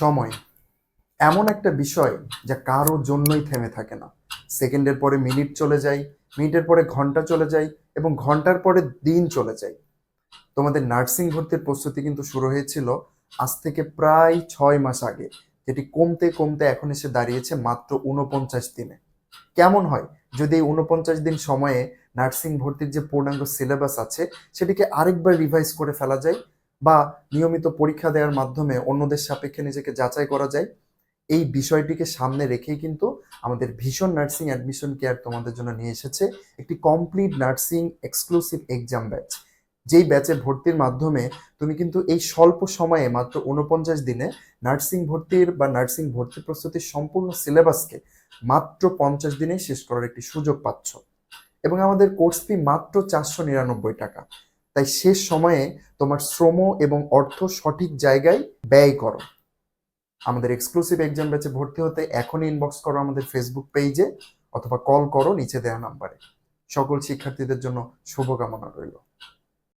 সময়। এমন একটা বিষয় যা কারোর জন্যই থেমে থাকে না। সেকেন্ডের পরে মিনিট চলে যায়, মিনিটের পরে ঘণ্টা চলে যায় এবং ঘণ্টার পরে দিন চলে যায়। তোমাদের নার্সিং ভর্তির প্রস্তুতি কিন্তু শুরু হয়েছিল আজ থেকে প্রায় ছয় মাস আগে, যেটি কমতে কমতে এখন এসে দাঁড়িয়েছে মাত্র উনপঞ্চাশ দিনে। কেমন হয়? যদি এই উনপঞ্চাশ দিন সময়ে নার্সিং ভর্তির যে পূর্ণাঙ্গ সিলেবাস আছে, সেটিকে আরেকবার রিভাইজ করে ফেলা যায় বা নিয়মিত পরীক্ষা দেওয়ার মাধ্যমে অন্যদের সাপেক্ষে নিজেকে যাচাই করা যায়। এই বিষয়টিকে সামনে রেখেই কিন্তু আমাদের ভীষণ নার্সিং অ্যাডমিশন কেয়ার তোমাদের জন্য নিয়ে এসেছে। একটি complete nursing exclusive exam batch. যেই ব্যাচে ভর্তির মাধ্যমে তুমি কিন্তু এই স্বল্প সময়ে মাত্র উনপঞ্চাশ দিনে নার্সিং ভর্তির বা নার্সিং ভর্তি প্রস্তুতির সম্পূর্ণ সিলেবাসকে মাত্র পঞ্চাশ দিনেই শেষ করার একটি সুযোগ পাচ্ছ। এবং আমাদের কোর্স ফি মাত্র চারশো নিরানব্বই টাকা। তাই শেষ সময়ে তোমার শ্রম এবং অর্থ সঠিক জায়গায় ব্যয় করো। আমাদের এক্সক্লুসিভ এক্সাম ব্যাচে ভর্তি হতে এখনই ইনবক্স করো আমাদের ফেসবুক পেজে অথবা কল করো নিচে দেওয়া নাম্বারে সকল শিক্ষার্থীদের জন্য শুভকামনা রইল।